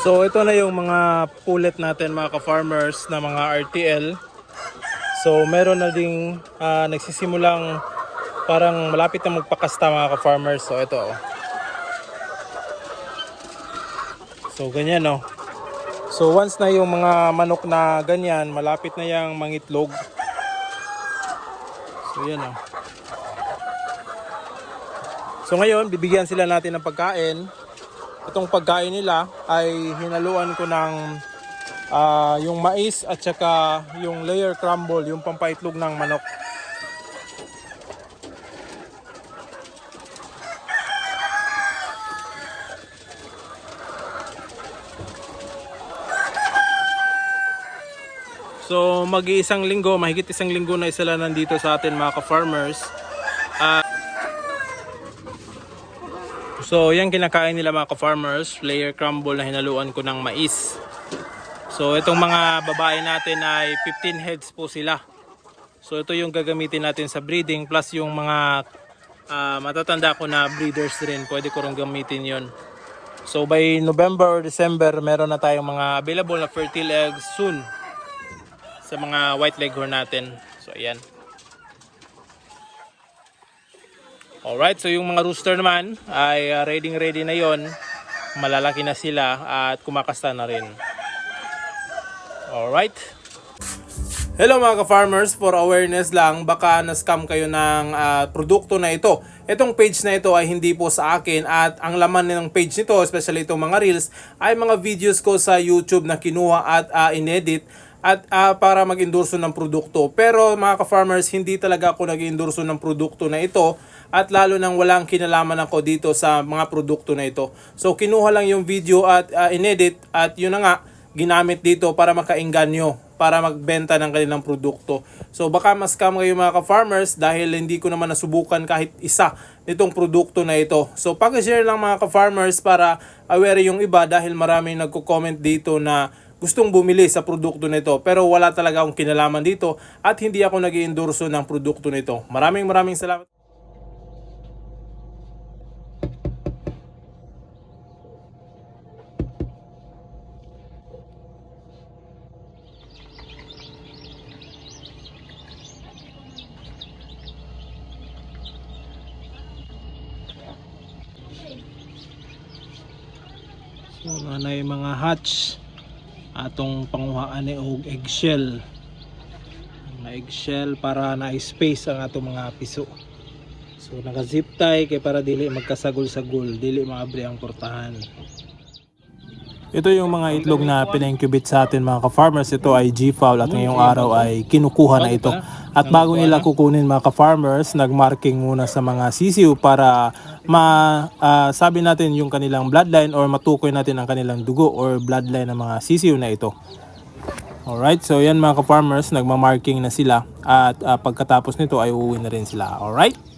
So ito na yung mga pulet natin mga ka-farmers na mga RTL. So meron na ding ah, nagsisimulang parang malapit na magpakasta mga ka-farmers. So ito oh. So ganyan oh. So once na yung mga manok na ganyan, malapit na yung mangitlog. So yan oh. So ngayon, bibigyan sila natin ng pagkain. Itong pagkain nila ay hinaluan ko ng ah, yung mais at saka yung layer crumble, yung pampaitlog ng manok. So mag-iisang linggo, mahigit isang linggo na sila nandito sa atin mga ka-farmers. So, yan kinakain nila mga ka-farmers, layer crumble na hinaluan ko ng mais. So, itong mga babae natin ay 15 heads po sila. So, ito yung gagamitin natin sa breeding plus yung mga ah, matatanda ko na breeders rin. Pwede ko rin gamitin yon. So, by November or December, meron na tayong mga available na fertile eggs soon sa mga white leghorn natin. So, ayan. Alright, so yung mga rooster naman ay uh, ready ready na yon. Malalaki na sila at kumakasta na rin. Alright. Hello mga ka-farmers, for awareness lang, baka na-scam kayo ng ah, produkto na ito. Itong page na ito ay hindi po sa akin at ang laman ng page nito, especially itong mga reels, ay mga videos ko sa YouTube na kinuha at ah, inedit at ah, para mag-endorso ng produkto. Pero mga ka-farmers, hindi talaga ako nag-endorso ng produkto na ito at lalo nang walang kinalaman ako dito sa mga produkto na ito. So kinuha lang yung video at ah, inedit at yun na nga, ginamit dito para makainganyo para magbenta ng kanilang produkto. So baka mas scam kayo mga ka-farmers dahil hindi ko naman nasubukan kahit isa nitong produkto na ito. So pag-share lang mga ka-farmers para aware yung iba dahil maraming nagko-comment dito na gustong bumili sa produkto nito pero wala talaga akong kinalaman dito at hindi ako nag endorso ng produkto nito. Maraming maraming salamat. So na yung mga hatch atong panguhaan ni og eggshell. Mga eggshell para na space ang atong mga piso. So naka zip tie kay para dili magkasagol-sagol, dili maabri ang portahan. Ito yung mga itlog na pina-incubate sa atin mga ka-farmers. Ito ay G-fowl at ngayong araw ay kinukuha na ito. At bago nila kukunin mga ka-farmers, nag-marking muna sa mga sisiw para ma ah, sabi natin yung kanilang bloodline or matukoy natin ang kanilang dugo or bloodline ng mga sisiw na ito. Alright, so yan mga ka-farmers, nagma-marking na sila at ah, pagkatapos nito ay uuwi na rin sila. Alright?